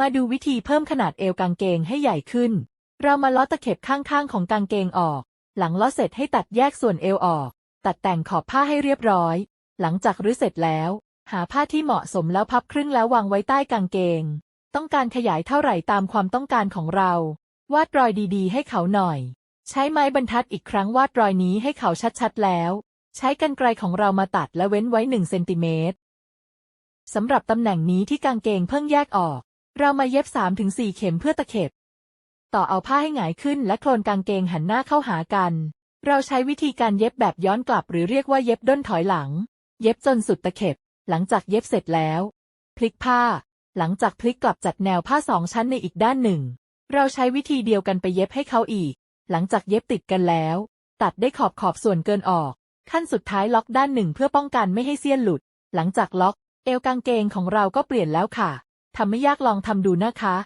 มาดูวิธีเพิ่มขนาดเอวกางเกงให้ใหญ่ขึ้น เรามาล้อตะเข็บข้างๆของกางเกงออก หลังล้อเสร็จให้ตัดแยกส่วนเอวออก ตัดแต่งขอบผ้าให้เรียบร้อย หลังจากรื้อเสร็จแล้ว หาผ้าที่เหมาะสมแล้วพับครึ่งแล้ววางไว้ใต้กางเกง ต้องการขยายเท่าไหร่ตามความต้องการของเรา วาดรอยดีๆ ให้เขาหน่อย ใช้ไม้บรรทัดอีกครั้งวาดรอยนี้ให้เขาชัดๆแล้ว ใช้กรรไกรของเรามาตัดและเว้นไว้1เซนติเมตรสำหรับตำแหน่งนี้ที่กางเกงเพิ่งแยกออก เรามาเย็บ3-4เข็มเพื่อตะเข็บ ต่อเอาผ้าให้หงายขึ้นและโคลนกางเกงหันหน้าเข้าหากัน เราใช้วิธีการเย็บแบบย้อนกลับหรือเรียกว่าเย็บด้นถอยหลัง เย็บจนสุดตะเข็บ หลังจากเย็บเสร็จแล้ว พลิกผ้า หลังจากพลิกกลับจัดแนวผ้าสองชั้นในอีกด้านหนึ่ง เราใช้วิธีเดียวกันไปเย็บให้เขาอีก หลังจากเย็บติดกันแล้ว ตัดได้ขอบขอบส่วนเกินออก ขั้นสุดท้ายล็อกด้านหนึ่งเพื่อป้องกันไม่ให้เสี้ยนหลุด หลังจากล็อก เอวกางเกงของเราก็เปลี่ยนแล้วค่ะ ทำไม่ยากลองทำดูนะคะ